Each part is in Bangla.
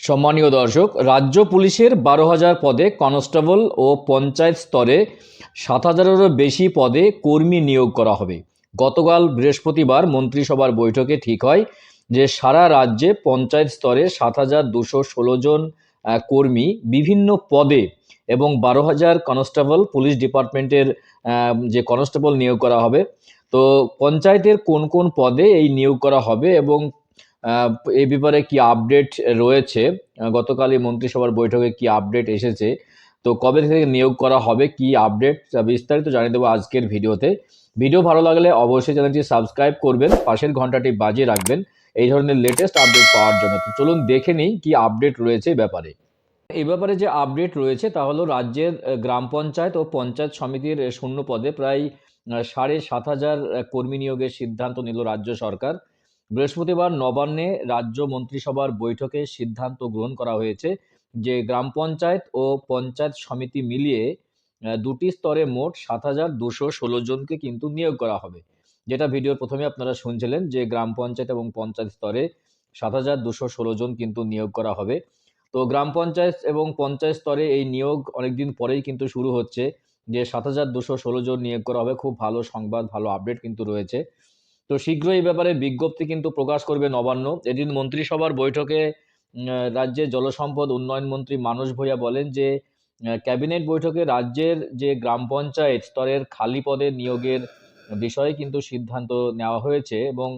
সম্মানীয় দর্শক, রাজ্য পুলিশের বারো হাজার পদে কনস্টেবল ও পঞ্চায়েত স্তরে সাত হাজারেরও বেশি পদে কর্মী নিয়োগ করা হবে। গতকাল বৃহস্পতিবার মন্ত্রিসভার বৈঠকে ঠিক হয় যে, সারা রাজ্যে পঞ্চায়েত স্তরে সাত হাজার দুশো ষোলো জন কর্মী বিভিন্ন পদে এবং বারো হাজার কনস্টেবল পুলিশ ডিপার্টমেন্টের যে কনস্টেবল নিয়োগ করা হবে। তো, পঞ্চায়েতের কোন কোন পদে এই নিয়োগ করা হবে এবং এই ব্যাপারে কি আপডেট রয়েছে? আহ, গতকাল এই মন্ত্রিসভার বৈঠকে কি আপডেট এসেছে? তো কবে থেকে নিয়োগ করা হবে কি আপডেট বিস্তারিত জানিয়ে দেবো আজকের ভিডিওতে। ভিডিও ভালো লাগলে অবশ্যই চ্যানেলটি সাবস্ক্রাইব করবেন পাশের ঘন্টাটি বাজিয়ে রাখবেন এই ধরনের লেটেস্ট আপডেট পাওয়ার জন্য। তো চলুন দেখে নিই কি আপডেট রয়েছে ব্যাপারে। এই ব্যাপারে যে আপডেট রয়েছে তা হলো রাজ্যের গ্রাম পঞ্চায়েত ও পঞ্চায়েত সমিতির শূন্য পদে প্রায় সাড়ে সাত হাজার কর্মী নিয়োগের সিদ্ধান্ত নিল রাজ্য সরকার। বৃহস্পতিবার নবান্নে রাজ্য মন্ত্রিসভার বৈঠকে সিদ্ধান্ত গ্রহণ করা হয়েছে যে গ্রাম পঞ্চায়েত ও পঞ্চায়েত সমিতি মিলিয়ে দুটি স্তরে মোট সাত হাজার দুশো ষোলো জনকে কিন্তু নিয়োগ করা হবে। যেটা ভিডিওর প্রথমে আপনারা শুনছিলেন যে গ্রাম পঞ্চায়েত এবং পঞ্চায়েত স্তরে সাত হাজার দুশো ষোলো জন কিন্তু নিয়োগ করা হবে। তো গ্রাম পঞ্চায়েত এবং পঞ্চায়েত স্তরে এই নিয়োগ অনেকদিন পরেই কিন্তু শুরু হচ্ছে। যে সাত হাজার দুশো ষোলো জন নিয়োগ করা হবে, খুব ভালো সংবাদ, ভালো আপডেট কিন্তু রয়েছে। তো শীঘ্রই এই ব্যাপারে বিজ্ঞপ্তি কিন্তু প্রকাশ করবে নবান্ন। এদিন মন্ত্রিসভার বৈঠকে রাজ্যের জলসম্পদ উন্নয়ন মন্ত্রী মানস ভূঁইয়া বলেন যে ক্যাবিনেট বৈঠকে রাজ্যের যে গ্রাম পঞ্চায়েত স্তরের খালি পদে নিয়োগের বিষয়ে কিন্তু সিদ্ধান্ত নেওয়া হয়েছে এবং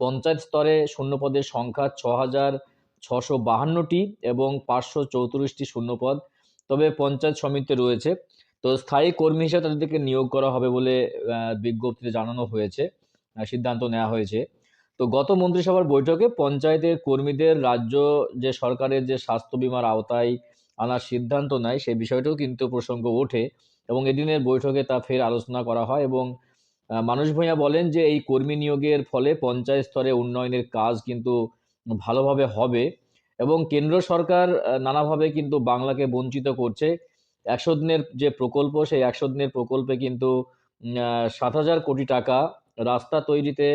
পঞ্চায়েত স্তরে শূন্য পদের সংখ্যা ছ হাজার ছশো বাহান্নটি এবং পাঁচশো চৌত্রিশটি শূন্যপদ তবে পঞ্চায়েত সমিতি রয়েছে। তো স্থায়ী কর্মী হিসেবে তাদেরকে নিয়োগ করা হবে বলে বিজ্ঞপ্তিতে জানানো হয়েছে। সিদ্ধান্ত নেওয়া হয়েছে। তো গত মন্ত্রিসভার বৈঠকে পঞ্চায়েতের কর্মীদের রাজ্য যে সরকারের যে স্বাস্থ্য বিমার আওতায় আনার সিদ্ধান্ত নেয়, সেই বিষয়টাও কিন্তু প্রসঙ্গ ওঠে এবং এদিনের বৈঠকে তা ফের আলোচনা করা হয় এবং মানুষ ভূঁইয়া বলেন যে এই কর্মী নিয়োগের ফলে পঞ্চায়েত স্তরে উন্নয়নের কাজ কিন্তু ভালোভাবে হবে এবং কেন্দ্র সরকার নানাভাবে কিন্তু বাংলাকে বঞ্চিত করছে। একশো দিনের যে প্রকল্প, সেই একশো দিনের প্রকল্পে কিন্তু সাত হাজার কোটি টাকা রাস্তা তৈরিতে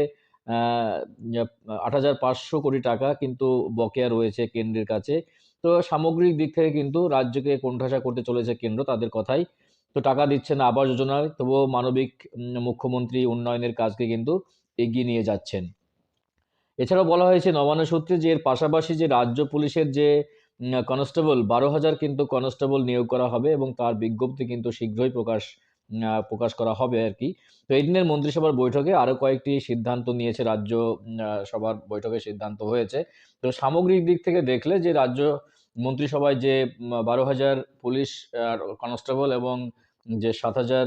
আট হাজার পাঁচশো কোটি টাকা কিন্তু বকেয়া রয়েছে কেন্দ্রের কাছে। তো সামগ্রিক দিক থেকে কিন্তু রাজ্যকে কোণঠাসা করতে চলেছে কেন্দ্র তাদের কথাই। তো টাকা দিচ্ছে না, আবাস যোজনায় তবুও মানবিক মুখ্যমন্ত্রী উন্নয়নের কাজকে কিন্তু এগিয়ে নিয়ে যাচ্ছেন। এছাড়াও বলা হয়েছে, নবান্ন সূত্রে যে এর পাশাপাশি যে রাজ্য পুলিশের যে কনস্টেবল, বারো হাজার কিন্তু কনস্টেবল নিয়োগ করা হবে এবং তার বিজ্ঞপ্তি কিন্তু শীঘ্রই প্রকাশ প্রকাশ করা হবে আর কি। তো এই দিনের মন্ত্রিসভার বৈঠকে আরও কয়েকটি সিদ্ধান্ত নিয়েছে রাজ্য সভার বৈঠকে সিদ্ধান্ত হয়েছে। তো সামগ্রিক দিক থেকে দেখলে যে রাজ্য মন্ত্রিসভায় যে বারো হাজার পুলিশ কনস্টেবল এবং যে সাত হাজার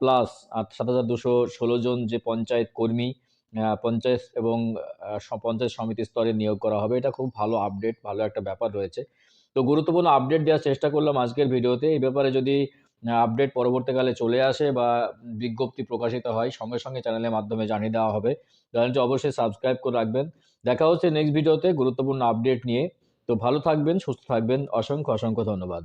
প্লাস সাত হাজার দুশো ষোলো জন যে পঞ্চায়েত কর্মী পঞ্চায়েত এবং পঞ্চায়েত সমিতি স্তরে নিয়োগ করা হবে, এটা খুব ভালো আপডেট ভালো একটা ব্যাপার রয়েছে। তো গুরুত্বপূর্ণ আপডেট দেওয়ার চেষ্টা করলাম আজকের ভিডিওতে। এই ব্যাপারে যদি আপডেট পরবর্তীকালে চলে আসে বা বিজ্ঞপ্তি প্রকাশিত হয়, সঙ্গে সঙ্গে চ্যানেলের মাধ্যমে জানিয়ে দেওয়া হবে। চ্যানেলটি অবশ্যই সাবস্ক্রাইব করে রাখবেন। দেখা হচ্ছে নেক্সট ভিডিওতে গুরুত্বপূর্ণ আপডেট নিয়ে। তো ভালো থাকবেন, সুস্থ থাকবেন। অসংখ্য অসংখ্য ধন্যবাদ।